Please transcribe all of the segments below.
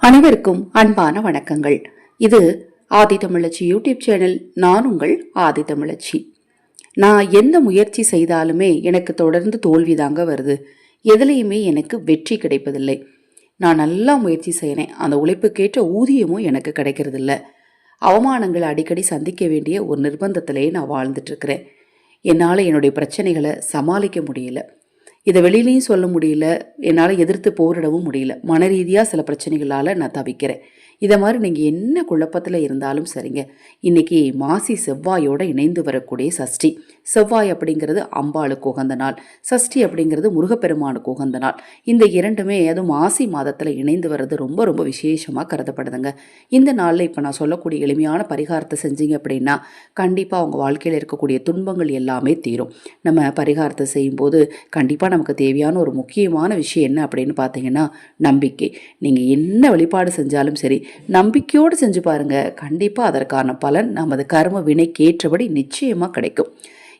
அனைவருக்கும் அன்பான வணக்கங்கள். இது ஆதி தமிழச்சி யூடியூப் சேனல் நான் உங்கள் ஆதி தமிழச்சி. நான் எந்த முயற்சி செய்தாலுமே எனக்கு தொடர்ந்து தோல்வி தாங்க வருது. எதுலேயுமே எனக்கு வெற்றி கிடைப்பதில்லை. நான் நல்லா முயற்சி செய்கிறேன் அந்த உழைப்புக்கேற்ற ஊதியமும் எனக்கு கிடைக்கிறதில்ல. அவமானங்களை அடிக்கடி சந்திக்க வேண்டிய ஒரு நிர்பந்தத்திலேயே நான் வாழ்ந்துட்டுருக்கிறேன் என்னால் என்னுடைய பிரச்சனைகளை சமாளிக்க முடியல. இதை வெளியிலையும் சொல்ல முடியல என்னால் எதிர்த்து போரிடவும் முடியல. மன ரீதியாக சில பிரச்சனைகளால் நான் தவிக்கிறேன். இதை மாதிரி நீங்கள் என்ன குழப்பத்தில் இருந்தாலும் சரிங்க. இன்னைக்கு மாசி செவ்வாயோடு இணைந்து வரக்கூடிய சஷ்டி. செவ்வாய் அப்படிங்கிறது அம்பாளுக்கு உகந்த நாள். சஷ்டி அப்படிங்கிறது முருகப்பெருமானுக்கு உகந்த நாள். இந்த இரண்டுமே அதுவும் மாசி மாதத்தில் இணைந்து வர்றது ரொம்ப ரொம்ப விசேஷமாக கருதப்படுதுங்க. இந்த நாளில் இப்போ நான் சொல்லக்கூடிய எளிமையான பரிகாரத்தை செஞ்சீங்க அப்படின்னா கண்டிப்பாக அவங்க வாழ்க்கையில் இருக்கக்கூடிய துன்பங்கள் எல்லாமே தீரும். நம்ம பரிகாரத்தை செய்யும்போது கண்டிப்பாக நமக்கு தேவையான ஒரு முக்கியமான விஷயம் என்ன அப்படின்னு பார்த்தீங்கன்னா நம்பிக்கை. நீங்கள் என்ன வழிபாடு செஞ்சாலும் சரி நம்பிக்கையோடு செஞ்சு பாருங்கள் கண்டிப்பாக அதற்கான பலன் நமது கர்ம வினைக்கேற்றபடி நிச்சயமாக கிடைக்கும்.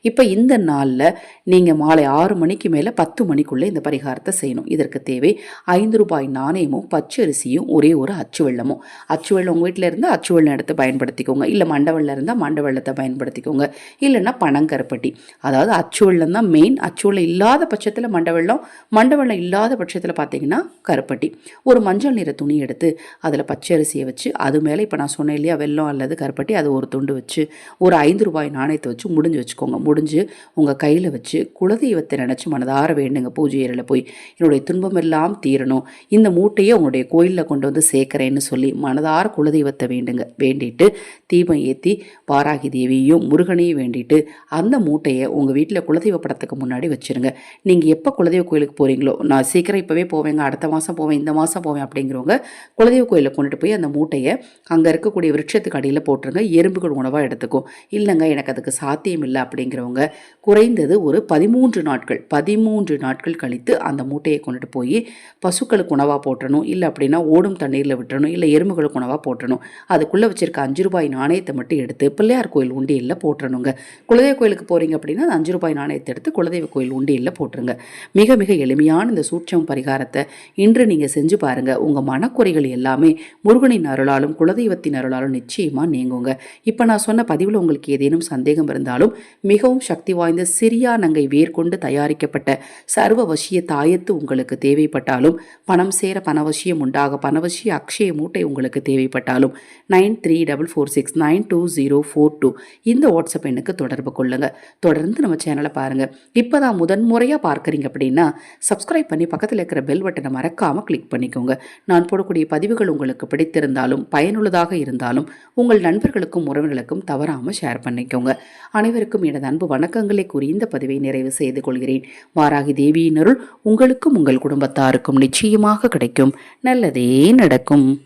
இப்போ இந்த நாளில் நீங்கள் மாலை ஆறு மணிக்கு மேலே பத்து மணிக்குள்ளே இந்த பரிகாரத்தை செய்யணும். இதற்கு தேவை ஐந்து ரூபாய் நாணயமும் பச்சரிசியும் ஒரே ஒரு அச்சு வெள்ளமும். அச்சு வெள்ளம் உங்கள் வீட்டில் இருந்தால் அச்சு வெள்ளம் எடுத்து பயன்படுத்திக்கோங்க. இல்லை மண்டவெள்ளம் இருந்தால் மண்ட வெள்ளத்தை பயன்படுத்திக்கோங்க. இல்லைன்னா பனங்கருப்பட்டி அதாவது அச்சு வெள்ளம் தான் மெயின் அச்சு வெள்ளம் இல்லாத பட்சத்தில் மண்டவெள்ளம் மண்டவெள்ளம் இல்லாத பட்சத்தில் பார்த்தீங்கன்னா கருப்பட்டி. ஒரு மஞ்சள் நிற துணி எடுத்து அதில் பச்சரிசியை வச்சு அது மேலே இப்போ நான் சொன்னேன் இல்லையா வெள்ளம் அல்லது கருப்பட்டி அது ஒரு துண்டு வச்சு ஒரு ஐந்து ரூபாய் நாணயத்தை வச்சு முடிஞ்சு வச்சுக்கோங்க. முடிஞ்சு உங்கள் கையில் வச்சு குலதெய்வத்தை நினச்சி மனதார வேண்டுங்க. பூஜை ஏரியில் போய் என்னுடைய துன்பம் எல்லாம் தீரணும். இந்த மூட்டையை உங்களுடைய கோயிலில் கொண்டு வந்து சேர்க்குறேன்னு சொல்லி மனதார குலதெய்வத்தை வேண்டுங்க. வேண்டிட்டு தீபம் ஏற்றி பாராகி தேவியையும் முருகனையும் வேண்டிட்டு அந்த மூட்டையை உங்கள் வீட்டில் குலதெய்வ படத்துக்கு முன்னாடி வச்சுருங்க. நீங்கள் எப்போ குலதெய்வ கோயிலுக்கு போகிறீங்களோ நான் சீக்கிரம் இப்போவே போவேங்க. அடுத்த மாதம் போவேன் இந்த மாதம் போவேன் அப்படிங்கிறவங்க குலதெய்வ கோயிலில் கொண்டுட்டு போய் அந்த மூட்டையை அங்கே இருக்கக்கூடிய விருட்சத்துக்கு அடியில் போட்டுருங்க. எறும்புகள் உணவாக எடுத்துக்கும் இல்லைங்க எனக்கு அதுக்கு சாத்தியம் இல்லை அப்படிங்கிறவங்க குறைந்தது ஒரு பதிமூன்று நாட்கள் பதிமூன்று நாட்கள் கழித்து அந்த மூட்டையை கொண்டுட்டு போய் பசுக்களுக்கு உணவாக போட்டணும் இல்லை அப்படின்னா ஓடும் தண்ணீரில் விட்டுறணும் இல்லை எறும்புகளுக்கு உணவாக போட்டணும் அதுக்குள்ளே வச்சிருக்க அஞ்சு ரூபாய் நாணயத்தை மட்டும் எடுத்து பிள்ளையார் கோயில் உண்டியலில் போட்டுறணுங்க குலதெய்வ கோயிலுக்கு போகிறீங்க அப்படின்னா அந்த அஞ்சு ரூபாய் நாணயத்தை எடுத்து குலதெய்வ கோயில் உண்டியலில் போட்டுருங்க. மிக மிக எளிமையான இந்த சூட்சம் பரிகாரத்தை இன்று நீங்கள் செஞ்சு பாருங்கள் உங்கள் மனக்குறைகள் எல்லாமே முருகனின் அருளாலும் குலதெய்வத்தின் அருளாலும் நிச்சயமாக நீங்குங்க. இப்போ நான் சொன்ன பதிவில் உங்களுக்கு ஏதேனும் சந்தேகம் இருந்தாலும் மிகவும் சக்தி வாய்ந்த சிரியா நங்கை வேர்கொண்டு தயாரிக்கப்பட்ட சர்வ வசிய தாயத்து உங்களுக்கு தேவைப்பட்டாலும் பணம் சேர பணவசியம் உண்டாக பணவசிய அக்ஷய மூட்டை உங்களுக்கு தேவைப்பட்டாலும் nine three double four six nine two zero four two இந்த வாட்ஸ்அப் எண்ணுக்கு தொடர்பு கொள்ளுங்க. தொடர்ந்து நம்ம சேனலை பாருங்கள் இப்போ தான் முதன்முறையாக பார்க்குறீங்க அப்படின்னா சப்ஸ்கிரைப் பண்ணி பக்கத்தில் இருக்கிற பெல் பட்டனை மறக்காமல் கிளிக் பண்ணிக்கோங்க. நான் போடக்கூடிய பதிவுகள் உங்களுக்கு பிடித்திருந்தாலும் பயனுள்ளதாக இருந்தாலும் உங்கள் நண்பர்களுக்கும் உறவினர்களுக்கும் தவறாமல் ஷேர் பண்ணிக்கோங்க. அனைவருக்கும் எனது அன்பு வணக்கங்களை கூறி இந்த பதிவை நிறைவு செய்து கொள்கிறேன். வாராகி தேவியின் அருள் உங்களுக்கும் உங்கள் குடும்பத்தாருக்கும் நிச்சயமாக கிடைக்கும். நல்லதே நடக்கும்.